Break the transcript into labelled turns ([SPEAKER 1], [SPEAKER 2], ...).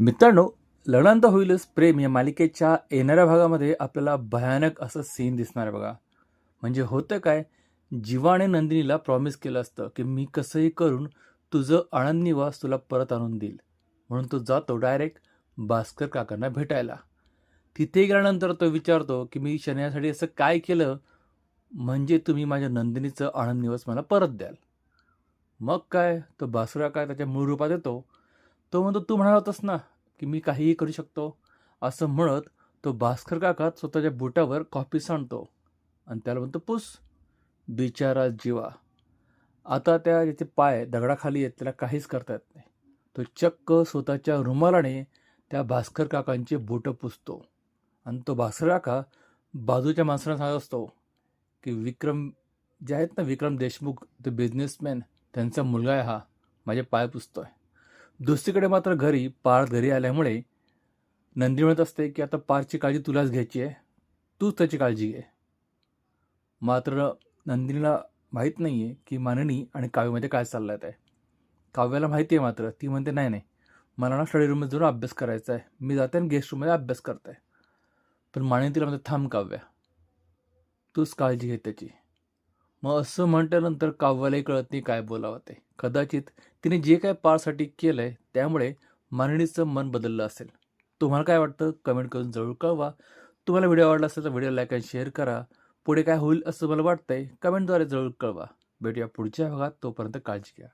[SPEAKER 1] मित्रांनो लढांत होईलच प्रेम या मालिकेच्या येणाऱ्या भागामध्ये आपल्याला भयानक असं सीन दिसणार आहे बघा. म्हणजे होतं काय जीवाने नंदिनीला प्रॉमिस केलं असतं की मी कसंही करून तुझं आनंदनिवास तुला परत आणून देईल. म्हणून तो जातो डायरेक्ट भास्कर काकांना भेटायला. तिथे गेल्यानंतर तो विचारतो की मी शनियासाठी असं काय केलं? म्हणजे तुम्ही माझ्या नंदिनीचं आनंदनिवास मला परत द्याल. मग काय तो भास्कर काय त्याच्या मूळ रूपात येतो. तो म्हणतो तू म्हणाला होतास ना की मी काहीही करू शकतो. असं म्हणत तो भास्कर काकात स्वतःच्या बुटावर कॉपी सांडतो आणि त्याला म्हणतो पुस बिचारा जीवा. आता त्या ज्याचे पाय दगडाखाली आहेत त्याला काहीच करता येत नाही. तो चक्क स्वतःच्या रुमालाने त्या भास्कर काकांचे बोटं पुसतो आणि तो भास्कर काका बाजूच्या माणसाला सांगत असतो की विक्रम जे आहेत ना विक्रम देशमुख ते बिझनेसमॅन त्यांचा मुलगा आहे हा माझे पाय पुसतो आहे दुसरीकडे मात्र घरी पार्थ घरी आल्यामुळे नंदी म्हणत असते की आता पार्थची काळजी तुलाच घ्यायची आहे. तूच त्याची काळजी घे. मात्र नंदिनीला माहीत नाही आहे की माननी आणि काव्यामध्ये काय चाललं आहे काव्याला माहिती आहे मात्र. ती म्हणते नाही नाही. मला ना स्टडी रूममध्ये जाऊन अभ्यास करायचा आहे. मी जाते आणि गेस्ट रूममध्ये अभ्यास करते. पण माननी तिला म्हणते थांब काव्या. तूच काळजी घे त्याची. मग असं म्हटल्यानंतर काव्यालाही कळत नाही काय बोलावं ते. कदाचित तिने जे काय पारसाठी केलं आहे त्यामुळे मानणीचं मन बदललं असेल. तुम्हाला काय वाटतं? कमेंट करून जरूर कळवा. तुम्हाला व्हिडिओ आवडला असेल तर व्हिडिओ लाईक आणि शेअर करा. पुढे काय होईल असं मला वाटतंय कमेंटद्वारे जरूर कळवा. भेटूया पुढच्या भागात तोपर्यंत काळजी घ्या.